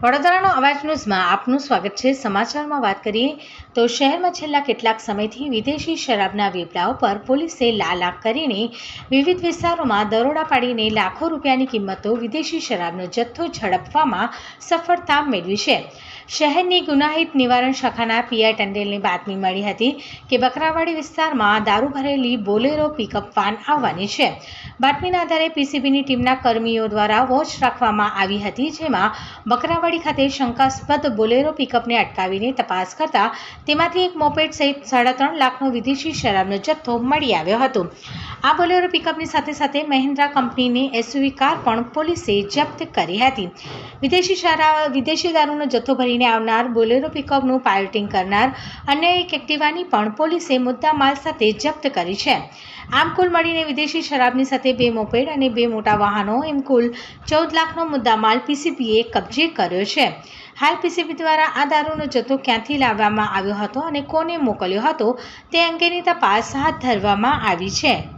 વડોદરાનો અવાજ ન્યૂઝમાં આપનું સ્વાગત છે. સમાચારમાં વાત કરીએ તો શહેરમાં છેલ્લા કેટલાક સમયથી વિદેશી શરાબના વેપલાઓ પર પોલીસે લાલ આંખ કરીને વિવિધ વિસ્તારોમાં દરોડા પાડીને લાખો રૂપિયાની કિંમતો વિદેશી શરાબનો જથ્થો ઝડપવામાં સફળતા મેળવી છે. શહેરની ગુનાહિત નિવારણ શાખાના પીઆઈ ટંડેલની બાતમી મળી હતી કે બકરાવાડી વિસ્તારમાં દારૂ ભરેલી બોલેરો પિકઅપ વાન આવવાની છે. બાતમીના આધારે પીસીબીની ટીમના કર્મીઓ દ્વારા વોચ રાખવામાં આવી હતી, જેમાં બકરાવાડી ખાતે શંકાસ્પદ બોલેરો પિકઅપને અટકાવીને તપાસ કરતા તેમાંથી એક મોપેડ સહિત સાડા ત્રણ લાખનો વિદેશી શરાબનો જથ્થો મળી આવ્યો હતો. આ બોલેરો પિકઅપની સાથે સાથે મહિન્દ્રા કંપનીની એસયુવી કાર પણ પોલીસે જપ્ત કરી હતી. વિદેશી શરાબ વિદેશી દારૂનો જથ્થો ભરીને આવનાર બોલેરો પિકઅપનું પાયલટિંગ કરનાર અન્ય એક એક્ટિવાની પણ પોલીસે મુદ્દા માલ સાથે જપ્ત કરી છે. આમ કુલ મળીને વિદેશી શરાબની સાથે બે મોપેડ અને બે મોટા વાહનો, એમ કુલ ચૌદ લાખનો મુદ્દામાલ પીસીબીએ કબજે કર્યો છે. હાલ પીસીબી દ્વારા આ દારૂનો જથ્થો ક્યાંથી લાવવામાં આવ્યો હતો અને કોને મોકલ્યો હતો તે અંગેની તપાસ હાથ ધરવામાં આવી છે.